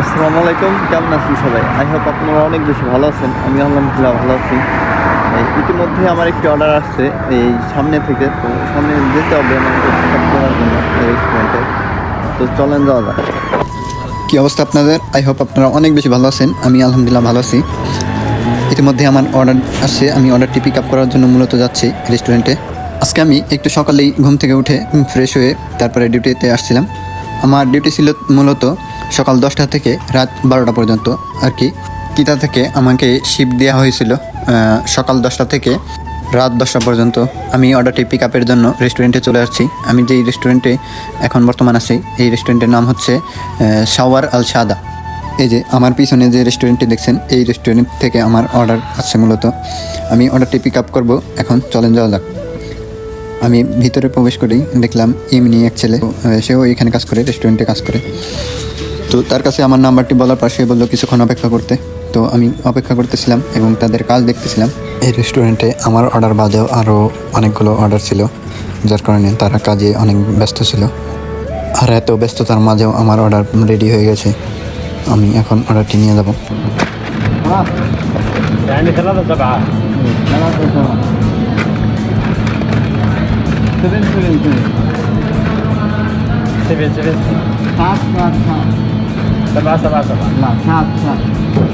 আসসালামু আলাইকুম, কেমন আছেন সবাই? আই হোপ আপনারা অনেক বেশি ভালো আছেন, আমি আলহামদুলিল্লাহ ভালো আছি। ইতিমধ্যে আমার একটি অর্ডার আসছে এই সামনে থেকে, তো সামনে যেতে হবে রেস্টুরেন্টে তো চলেন যাওয়া যাক। কি অবস্থা আপনাদের? আই হোপ আপনারা অনেক বেশি ভালো আছেন, আমি আলহামদুলিল্লাহ ভালো আছি। ইতিমধ্যে আমার অর্ডার আসছে, আমি অর্ডারটি পিক আপ করার জন্য মূলত যাচ্ছি রেস্টুরেন্টে আজকে আমি একটু সকালেই ঘুম থেকে উঠে ফ্রেশ হয়ে তারপরে ডিউটিতে আসছিলাম। আমার ডিউটি ছিল মূলত সকাল দশটা থেকে রাত বারোটা পর্যন্ত আর কি। কিতা থেকে আমাকে শিফট দেওয়া হয়েছিল সকাল দশটা থেকে রাত দশটা পর্যন্ত। আমি অর্ডারটি পিক আপের জন্য রেস্টুরেন্টে চলে আসছি। আমি যেই রেস্টুরেন্টে এখন বর্তমান আছি এই রেস্টুরেন্টের নাম হচ্ছে আহ, শাওয়ার আল সাদা এই যে আমার পিছনে যে রেস্টুরেন্টটি দেখছেন এই রেস্টুরেন্ট থেকে আমার অর্ডার আছে মূলত। আমি অর্ডারটি পিক আপ করব এখন চলেন যাওয়া যাক। আমি ভিতরে প্রবেশ করেই দেখলাম এমনি এক ছেলে সেও এখানে কাজ করে রেস্টুরেন্টে কাজ করে। তো তার কাছে আমার নাম্বারটি বলার সে বলল, কিছুক্ষণ অপেক্ষা করতে। তো আমি অপেক্ষা করতেছিলাম এবং তাদের কাজ দেখতেছিলাম। এই রেস্টুরেন্টে আমার অর্ডার বাদেও আরও অনেকগুলো অর্ডার ছিল, যার কারণে তারা কাজে অনেক ব্যস্ত ছিল। আর এত ব্যস্ততার মাঝেও আমার অর্ডার রেডি হয়ে গেছে। আমি এখন অর্ডারটি নিয়ে যাব। seven seven seven. Seven seven seven. सात सात सात सभा सभा सभा ना सात सात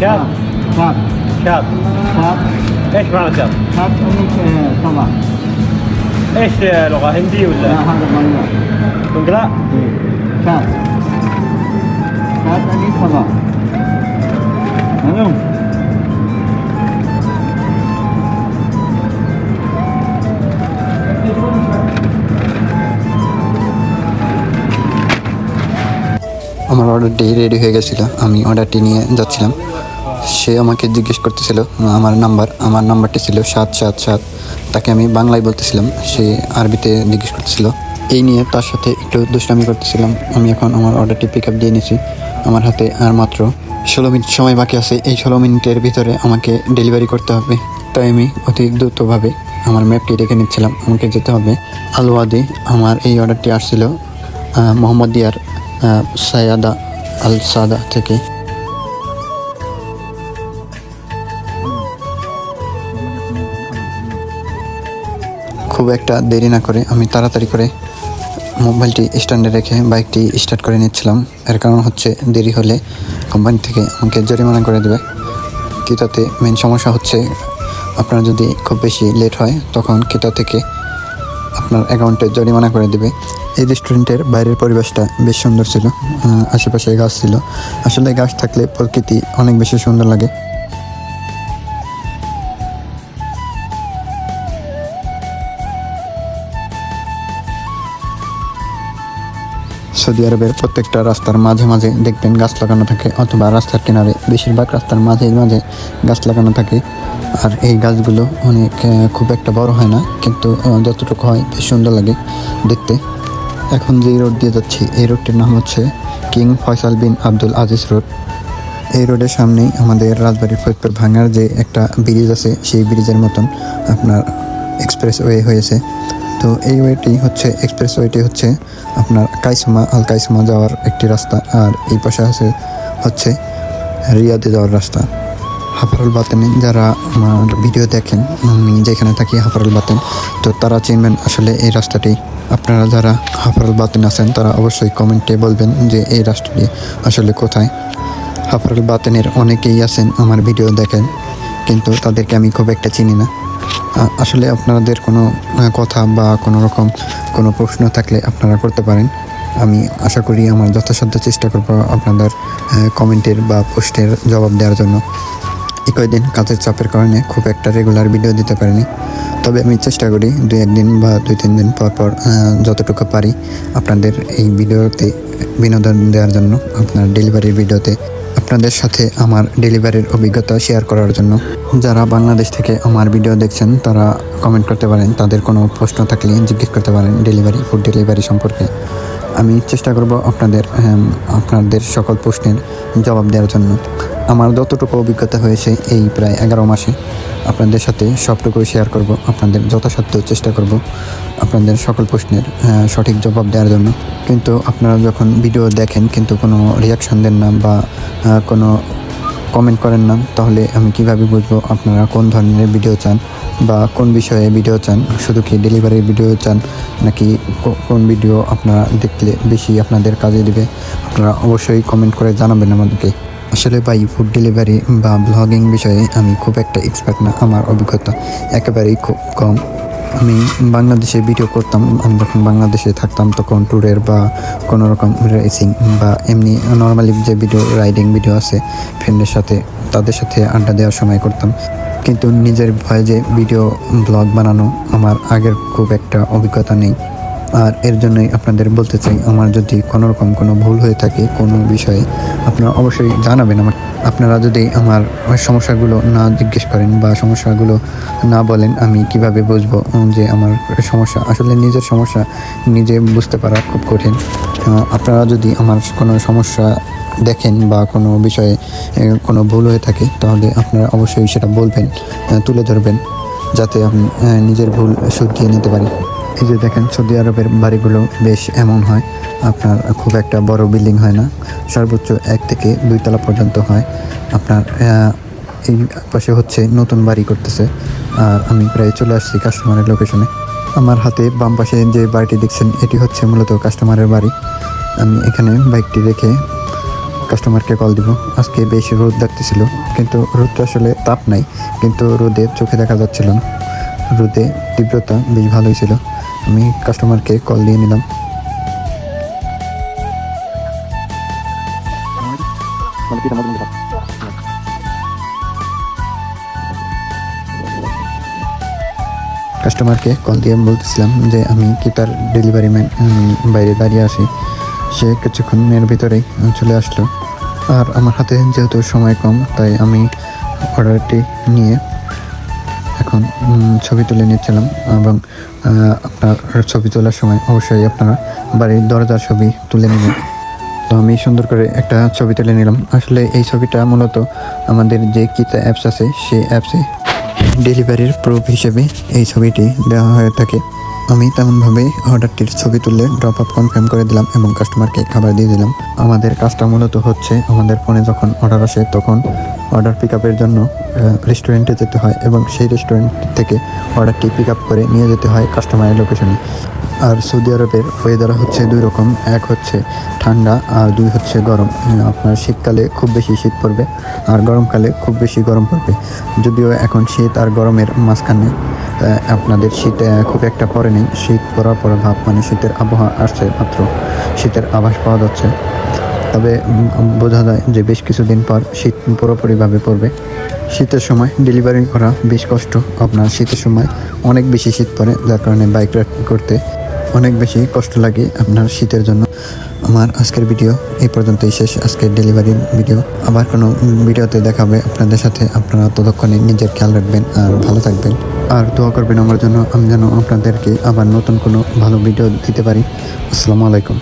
सात सात सात सात ايش معنى سات؟ سات يعني سبعة ايش لغة هندي ولا؟ لا هذا بنغلا بنغلا؟ سات سات يعني سبعة معلوم অর্ডারটি রেডি হয়ে গেছিল। আমি অর্ডারটি নিয়ে যাচ্ছিলাম। সে আমাকে জিজ্ঞেস করতেছিল আমার নাম্বার আমার নাম্বারটি ছিল সাত সাত সাত। তাকে আমি বাংলায় বলতেছিলাম। সে আরবিতে জিজ্ঞেস করতেছিল এই নিয়ে তার সাথে একটু দুষ্টামি করতেছিলাম। আমি এখন আমার অর্ডারটি পিক আপ দিয়ে নিয়েছি আমার হাতে আর মাত্র ষোলো মিনিট সময় বাকি আছে। এই ষোলো মিনিটের ভিতরে আমাকে ডেলিভারি করতে হবে। তাই আমি অতি দ্রুতভাবে আমার ম্যাপটি রেখে নিচ্ছিলাম। আমাকে যেতে হবে। আলওয়াদি আমার এই অর্ডারটি আসছিল আহ, মোহাম্মদিয়ার আহ, সায়াদা আল সাদা থেকে। খুব একটা দেরি না করে আমি তাড়াতাড়ি করে মোবাইলটি স্ট্যান্ডে রেখে বাইকটি স্টার্ট করে নিচ্ছিলাম। এর কারণ হচ্ছে দেরি হলে কোম্পানি থেকে আমাকে জরিমানা করে দেবে। কিতাতে মেন সমস্যা হচ্ছে আপনার যদি খুব বেশি লেট হয়, তখন কিতা থেকে আপনার অ্যাকাউন্টে জরিমানা করে দেবে। এই রেস্টুরেন্টের বাইরের পরিবেশটা বেশ সুন্দর ছিল আশেপাশে গাছ ছিল। আসলে গাছ থাকলে প্রকৃতি অনেক বেশি সুন্দর লাগে। সৌদি আরবের প্রত্যেকটা রাস্তার মাঝে মাঝে দেখবেন গাছ লাগানো থাকে, অথবা রাস্তার কিনারে বেশিরভাগ রাস্তার মাঝে মাঝে গাছ লাগানো থাকে। আর এই গাছগুলো অনেক খুব একটা বড় হয় না, কিন্তু যতটুকু হয় বেশ সুন্দর লাগে দেখতে। এখন যে রোড দিয়ে যাচ্ছি, এই রোডটির নাম হচ্ছে King Faisal bin Abdul Aziz road. এই রোডের সামনেই আমাদের রাজবাড়ির ফরিদপুর ভাঙার যে একটা ব্রিজ আছে, সেই ব্রিজের মতন আপনার এক্সপ্রেস ওয়ে হয়েছে। তো এই ওয়েটি হচ্ছে এক্সপ্রেস ওয়েটি হচ্ছে আপনার কাইসমা, আল কাইসমা যাওয়ার একটি রাস্তা, আর এই পাশে আছে হচ্ছে রিয়াদে যাওয়ার রাস্তা। হাফারুল বাতেনে, যারা আমার ভিডিও দেখেন, আমি যেখানে থাকি হাফারুল বাতেন, তো তারা চিনবেন আসলে এই রাস্তাটি। আপনারা যারা হাফারুল বাতেন আছেন, তারা অবশ্যই কমেন্টে বলবেন যে এই রাস্তাটি আসলে কোথায়। হাফারুল বাতেনের অনেকেই আছেন আমার ভিডিও দেখেন, কিন্তু তাদেরকে আমি খুব একটা চিনি না। আসলে আপনাদের কোনো কথা বা কোনো রকম কোনো প্রশ্ন থাকলে আপনারা করতে পারেন। আমি আশা করি আমার যথাসাধ্য চেষ্টা করব আপনাদের কমেন্টের বা পোস্টের জবাব দেওয়ার জন্য। এই কয়েকদিন কাজের চাপের কারণে খুব একটা রেগুলার ভিডিও দিতে পারিনি। তবে আমি চেষ্টা করি দুই একদিন বা দুই তিন দিন পর পর যতটুকু পারি আপনাদের এই ভিডিওতে বিনোদন দেওয়ার জন্য, আপনার ডেলিভারির ভিডিওতে আপনাদের সাথে আমার ডেলিভারির অভিজ্ঞতা শেয়ার করার জন্য। যারা বাংলাদেশ থেকে আমার ভিডিও দেখছেন, তারা কমেন্ট করতে পারেন, তাদের কোনো প্রশ্ন থাকলে জিজ্ঞেস করতে পারেন ডেলিভারি ফুড ডেলিভারি সম্পর্কে। আমি চেষ্টা করব আপনাদের আপনাদের সকল প্রশ্নের জবাব দেওয়ার জন্য। আমার যতটুকু অভিজ্ঞতা হয়েছে এই প্রায় এগারো মাসে, আপনাদের সাথে সবটুকু শেয়ার করব, আপনাদের যথাসাধ্য চেষ্টা করব আপনাদের সকল প্রশ্নের সঠিক জবাব দেওয়ার জন্য। কিন্তু আপনারা যখন ভিডিও দেখেন, কিন্তু কোনো রিয়াকশান দেন না বা কোনো কমেন্ট করেন না, তাহলে আমি কীভাবে বুঝব আপনারা কোন ধরনের ভিডিও চান বা কোন বিষয়ে ভিডিও চান? শুধু কি ডেলিভারির ভিডিও চান নাকি কোন ভিডিও আপনারা দেখলে বেশি আপনাদের কাজে দিবে? আপনারা অবশ্যই কমেন্ট করে জানাবেন আমাদেরকে। আসলে ভাই ফুড ডেলিভারি বা ব্লগিং বিষয়ে আমি খুব একটা এক্সপার্ট না, আমার অভিজ্ঞতা একেবারেই খুব কম। আমি বাংলাদেশে ভিডিও করতাম, আমি যখন বাংলাদেশে থাকতাম তখন ট্যুরের বা কোনো রকম রেসিং বা এমনি নর্মালি যে ভিডিও রাইডিং ভিডিও আছে ফ্রেন্ডের সাথে, তাদের সাথে আড্ডা দেওয়ার সময় করতাম। কিন্তু নিজের ভয়ে যে ভিডিও ব্লগ বানানো আমার আগের খুব একটা অভিজ্ঞতা নেই। আর এর জন্যই আপনাদের বলতে চাই, আমার যদি কোনো রকম কোনো ভুল হয়ে থাকে কোনো বিষয়ে, আপনারা অবশ্যই জানাবেন আমার আপনারা যদি আমার সমস্যাগুলো না জিজ্ঞেস করেন বা সমস্যাগুলো না বলেন, আমি কীভাবে বুঝব যে আমার সমস্যা আসলে নিজের সমস্যা নিজে বুঝতে পারা খুব কঠিন। আপনারা যদি আমার কোনো সমস্যা দেখেন বা কোনো বিষয়ে কোনো ভুল হয়ে থাকে, তাহলে আপনারা অবশ্যই সেটা বলবেন তুলে ধরবেন, যাতে আমি নিজের ভুল শুধিয়ে নিতে পারি। এই যে দেখেন সৌদি আরবের বাড়িগুলো বেশ এমন হয়, আপনার খুব একটা বড় বিল্ডিং হয় না, সর্বোচ্চ এক থেকে দুই তলা পর্যন্ত হয়। আপনার এই পাশে হচ্ছে নতুন বাড়ি করতেছে। আর আমি প্রায় চলে আসছি কাস্টমারের লোকেশনে আমার হাতে বাম পাশে যে বাড়িটি দেখছেন, এটি হচ্ছে মূলত কাস্টমারের বাড়ি। আমি এখানে বাইকটি রেখে কাস্টমারকে কল দিব। আজকে বেশ রোদ লাগতেছিল, কিন্তু রোদটা আসলে তাপ নাই, কিন্তু রোদে চোখে দেখা যাচ্ছিল না। রোদে তীব্রতা বেশ ভালোই ছিল। আমি কাস্টমারকে কল দিয়ে নিলাম। কাস্টমারকে কল দিয়ে বলতেছিলাম যে, আমি কি তার ডেলিভারি ম্যান বাইরে দাঁড়িয়ে আছি? সে কিছুক্ষণের ভিতরেই চলে আসলো। আর আমার হাতে যেহেতু সময় কম, তাই আমি অর্ডারটি নিয়ে এখন ছবি তুলে নিচ্ছিলাম এবং আপনার ছবি তোলার সময় অবশ্যই আপনারা বাড়ির দরজার ছবি তুলে নেবেন। তো আমি সুন্দর করে একটা ছবি তুলে নিলাম। আসলে এই ছবিটা মূলত আমাদের যে কিতা অ্যাপস আছে, সেই অ্যাপসে ডেলিভারির প্রুফ হিসেবে এই ছবিটি দেওয়া হয়ে থাকে। আমি তেমনভাবে অর্ডারটির ছবি তুলে ড্রপ আপ কনফার্ম করে দিলাম এবং কাস্টমারকে খাবার দিয়ে দিলাম। আমাদের কাজটা মূলত হচ্ছে আমাদের ফোনে যখন অর্ডার আসে তখন অর্ডার পিক আপের জন্য রেস্টুরেন্টে যেতে হয় এবং সেই রেস্টুরেন্ট থেকে অর্ডারটি পিক আপ করে নিয়ে যেতে হয় কাস্টমারের লোকেশনে আর সৌদি আরবের ওয়েদার হচ্ছে দুই রকম, এক হচ্ছে ঠান্ডা আর দুই হচ্ছে গরম। আপনার শীতকালে খুব বেশি শীত পড়বে আর গরমকালে খুব বেশি গরম পড়বে। যদিও এখন শীত আর গরমের মাঝখানে আপনাদের শীত খুব একটা পড়ে নেই। শীত পড়ার পর ভাব মানে শীতের আবহাওয়া আসছে মাত্র। শীতের আভাস পাওয়া যাচ্ছে। তবে বোঝা যায় যে বেশ কিছুদিন পর শীত পুরোপুরিভাবে পড়বে। শীতের সময় ডেলিভারি করা বেশ কষ্ট। আপনার শীতের সময় অনেক বেশি শীত পড়ে, যার কারণে বাইক রাইড করতে অনেক বেশি কষ্ট লাগে আপনার শীতের জন্য। আমার আজকের ভিডিও এই পর্যন্তই শেষ। আজকের ডেলিভারি ভিডিও আবার কোনো ভিডিওতে দেখাবে আপনাদের সাথে। আপনারা ততক্ষণে নিজের খেয়াল রাখবেন আর ভালো থাকবেন। আর দোয়া করবেন আমার জন্য। আমি যেন আপনাদেরকে আবার নতুন কোনো ভালো ভিডিও দিতে পারি। আসসালামু আলাইকুম।